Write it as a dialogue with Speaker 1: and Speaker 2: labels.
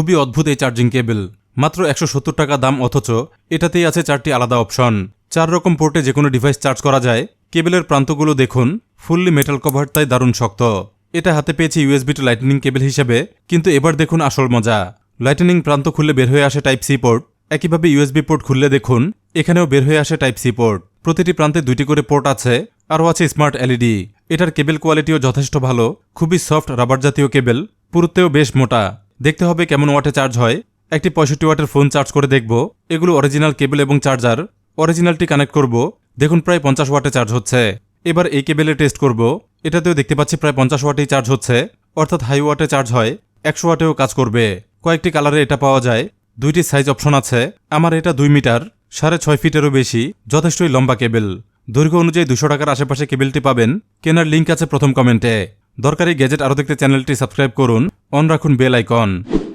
Speaker 1: খুবই অদ্ভুত এই চার্জিং কেবল। মাত্র একশো সত্তর টাকা দাম অথচ এটাতেই আছে চারটি আলাদা অপশন। চার রকম পোর্টে যে কোনো ডিভাইস চার্জ করা যায়। কেবলের প্রান্তগুলো দেখুন, ফুললি মেটাল কভার, তাই দারুণ শক্ত। এটা হাতে পেয়েছি ইউএসবি টু লাইটনিং কেবল হিসেবে, কিন্তু এবার দেখুন আসল মজা। লাইটনিং প্রান্ত খুললে বের হয়ে আসে টাইপ সি পোর্ট। একইভাবে ইউএসবি পোর্ট খুললে দেখুন, এখানেও বের হয়ে আসে টাইপ সি পোর্ট। প্রতিটি প্রান্তে দুইটি করে পোর্ট আছে, আরও আছে স্মার্ট এলইডি। এটার কেবল কোয়ালিটিও যথেষ্ট ভালো, খুবই সফট রাবার জাতীয় কেবল, পুরুত্বেও বেশ মোটা। দেখতে হবে কেমন ওয়াটে চার্জ হয়। একটি পঁয়ষট্টি ওয়াটের ফোন চার্জ করে দেখব। এগুলো অরিজিনাল কেবল এবং চার্জার অরিজিনালটি কানেক্ট করব। দেখুন প্রায় পঞ্চাশ ওয়াটে চার্জ হচ্ছে। এবার এই কেবেলে টেস্ট করব। এটাতেও দেখতে পাচ্ছি প্রায় পঞ্চাশ ওয়াটেই চার্জ হচ্ছে। অর্থাৎ হাই ওয়াটে চার্জ হয়। একশো ওয়াটেও কাজ করবে। কয়েকটি কালারে এটা পাওয়া যায়। দুইটি সাইজ অপশন আছে। আমার এটা দুই মিটার, সাড়ে ছয় ফিটেরও বেশি, যথেষ্টই লম্বা কেবেল দৈর্ঘ্য অনুযায়ী দুশো টাকার আশেপাশে কেবলটি পাবেন। কেনার লিঙ্ক আছে প্রথম কমেন্টে দরকারি গ্যাজেট আরও দেখতে চ্যানেলটি সাবস্ক্রাইব করুন। অন রাখুন বেল